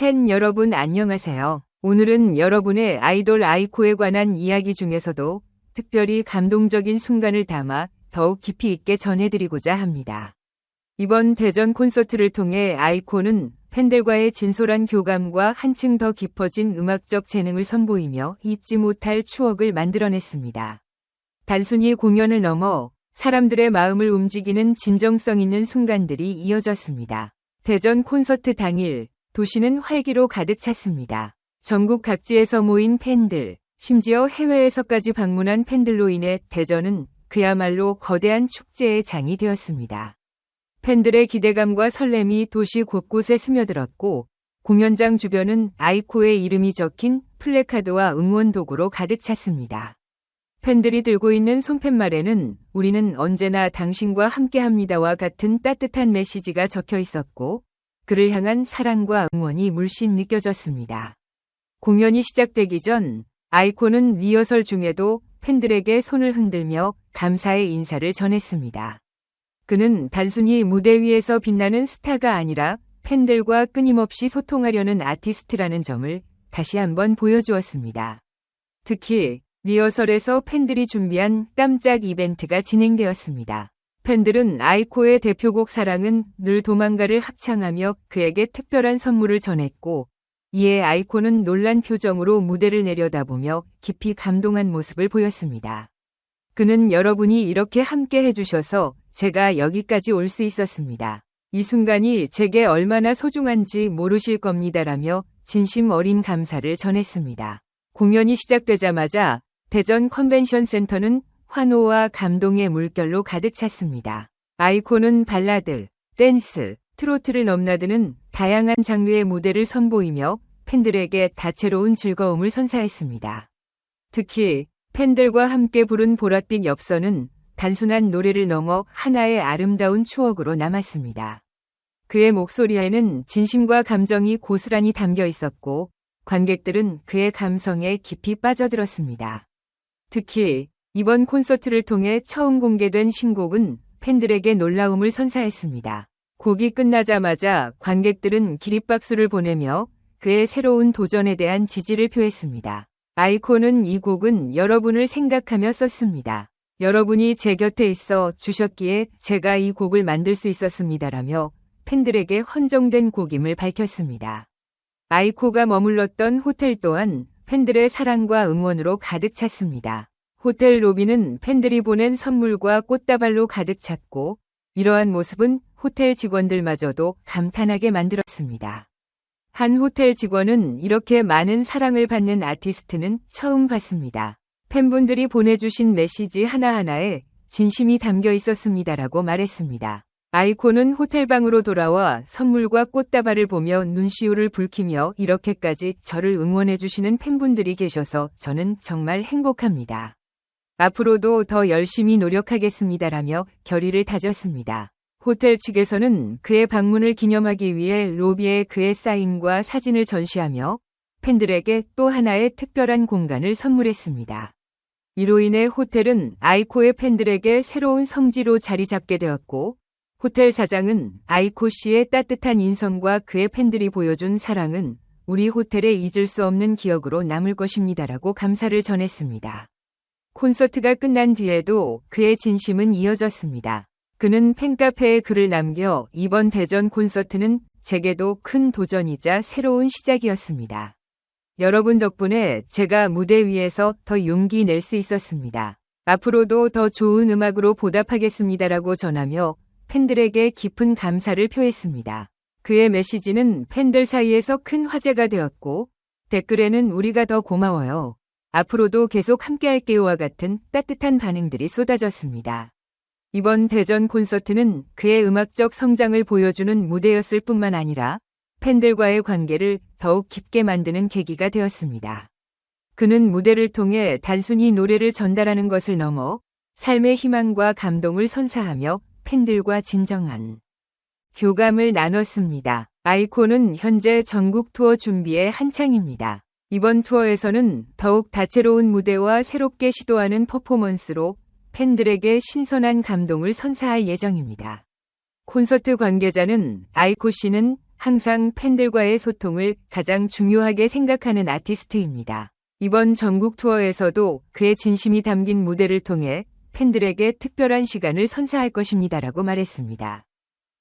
팬 여러분 안녕하세요. 오늘은 여러분의 아이돌 아이코에 관한 이야기 중에서도 특별히 감동적인 순간을 담아 더욱 깊이 있게 전해드리고자 합니다. 이번 대전 콘서트를 통해 아이코는 팬들과의 진솔한 교감과 한층 더 깊어진 음악적 재능을 선보이며 잊지 못할 추억을 만들어냈습니다. 단순히 공연을 넘어 사람들의 마음을 움직이는 진정성 있는 순간들이 이어졌습니다. 대전 콘서트 당일 도시는 활기로 가득 찼습니다. 전국 각지에서 모인 팬들, 심지어 해외에서까지 방문한 팬들로 인해 대전은 그야말로 거대한 축제의 장이 되었습니다. 팬들의 기대감과 설렘이 도시 곳곳에 스며들었고 공연장 주변은 아이코의 이름이 적힌 플래카드와 응원 도구로 가득 찼습니다. 팬들이 들고 있는 손팻말에는 우리는 언제나 당신과 함께합니다와 같은 따뜻한 메시지가 적혀 있었고 그를 향한 사랑과 응원이 물씬 느껴졌습니다. 공연이 시작되기 전 아이코는 리허설 중에도 팬들에게 손을 흔들며 감사의 인사를 전했습니다. 그는 단순히 무대 위에서 빛나는 스타가 아니라 팬들과 끊임없이 소통하려는 아티스트라는 점을 다시 한번 보여주었습니다. 특히 리허설에서 팬들이 준비한 깜짝 이벤트가 진행되었습니다. 팬들은 아이코의 대표곡 사랑은 늘 도망가를 합창하며 그에게 특별한 선물을 전했고 이에 아이코는 놀란 표정으로 무대를 내려다보며 깊이 감동한 모습을 보였습니다. 그는 여러분이 이렇게 함께 해주셔서 제가 여기까지 올 수 있었습니다. 이 순간이 제게 얼마나 소중한지 모르실 겁니다라며 진심 어린 감사를 전했습니다. 공연이 시작되자마자 대전 컨벤션 센터는 환호와 감동의 물결로 가득 찼습니다. 아이콘은 발라드, 댄스, 트로트를 넘나드는 다양한 장르의 무대를 선보이며 팬들에게 다채로운 즐거움을 선사했습니다. 특히 팬들과 함께 부른 보랏빛 엽서는 단순한 노래를 넘어 하나의 아름다운 추억으로 남았습니다. 그의 목소리에는 진심과 감정이 고스란히 담겨 있었고 관객들은 그의 감성에 깊이 빠져들었습니다. 특히 이번 콘서트를 통해 처음 공개된 신곡은 팬들에게 놀라움을 선사했습니다. 곡이 끝나자마자 관객들은 기립박수를 보내며 그의 새로운 도전에 대한 지지를 표했습니다. 아이콘은 이 곡은 여러분을 생각하며 썼습니다. 여러분이 제 곁에 있어 주셨기에 제가 이 곡을 만들 수 있었습니다라며 팬들에게 헌정된 곡임을 밝혔습니다. 아이코가 머물렀던 호텔 또한 팬들의 사랑과 응원으로 가득 찼습니다. 호텔 로비는 팬들이 보낸 선물과 꽃다발로 가득 찼고 이러한 모습은 호텔 직원들마저도 감탄하게 만들었습니다. 한 호텔 직원은 이렇게 많은 사랑을 받는 아티스트는 처음 봤습니다. 팬분들이 보내주신 메시지 하나하나에 진심이 담겨 있었습니다라고 말했습니다. 아이콘은 호텔방으로 돌아와 선물과 꽃다발을 보며 눈시울을 붉히며 이렇게까지 저를 응원해주시는 팬분들이 계셔서 저는 정말 행복합니다. 앞으로도 더 열심히 노력하겠습니다라며 결의를 다졌습니다. 호텔 측에서는 그의 방문을 기념하기 위해 로비에 그의 사인과 사진을 전시하며 팬들에게 또 하나의 특별한 공간을 선물했습니다. 이로 인해 호텔은 아이코의 팬들에게 새로운 성지로 자리 잡게 되었고 호텔 사장은 아이코 씨의 따뜻한 인성과 그의 팬들이 보여준 사랑은 우리 호텔에 잊을 수 없는 기억으로 남을 것입니다라고 감사를 전했습니다. 콘서트가 끝난 뒤에도 그의 진심은 이어졌습니다. 그는 팬카페에 글을 남겨 이번 대전 콘서트는 제게도 큰 도전이자 새로운 시작이었습니다. 여러분 덕분에 제가 무대 위에서 더 용기 낼 수 있었습니다. 앞으로도 더 좋은 음악으로 보답하겠습니다라고 전하며 팬들에게 깊은 감사를 표했습니다. 그의 메시지는 팬들 사이에서 큰 화제가 되었고 댓글에는 우리가 더 고마워요. 앞으로도 계속 함께할게요와 같은 따뜻한 반응들이 쏟아졌습니다. 이번 대전 콘서트는 그의 음악적 성장을 보여주는 무대였을 뿐만 아니라 팬들과의 관계를 더욱 깊게 만드는 계기가 되었습니다. 그는 무대를 통해 단순히 노래를 전달하는 것을 넘어 삶의 희망과 감동을 선사하며 팬들과 진정한 교감을 나눴습니다. 아이콘은 현재 전국 투어 준비에 한창입니다. 이번 투어에서는 더욱 다채로운 무대와 새롭게 시도하는 퍼포먼스로 팬들에게 신선한 감동을 선사할 예정입니다. 콘서트 관계자는 아이코 씨는 항상 팬들과의 소통을 가장 중요하게 생각하는 아티스트입니다. 이번 전국 투어에서도 그의 진심이 담긴 무대를 통해 팬들에게 특별한 시간을 선사할 것입니다 라고 말했습니다.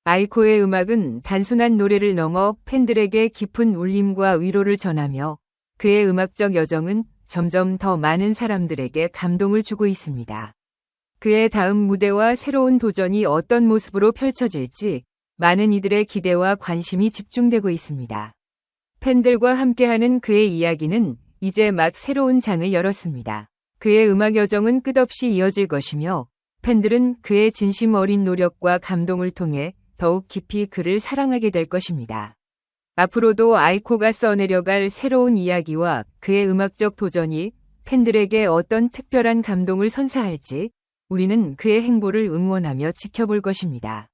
아이코의 음악은 단순한 노래를 넘어 팬들에게 깊은 울림과 위로를 전하며 그의 음악적 여정은 점점 더 많은 사람들에게 감동을 주고 있습니다. 그의 다음 무대와 새로운 도전이 어떤 모습으로 펼쳐질지 많은 이들의 기대와 관심이 집중되고 있습니다. 팬들과 함께하는 그의 이야기는 이제 막 새로운 장을 열었습니다. 그의 음악 여정은 끝없이 이어질 것이며 팬들은 그의 진심 어린 노력과 감동을 통해 더욱 깊이 그를 사랑하게 될 것입니다. 앞으로도 아이코가 써내려갈 새로운 이야기와 그의 음악적 도전이 팬들에게 어떤 특별한 감동을 선사할지 우리는 그의 행보를 응원하며 지켜볼 것입니다.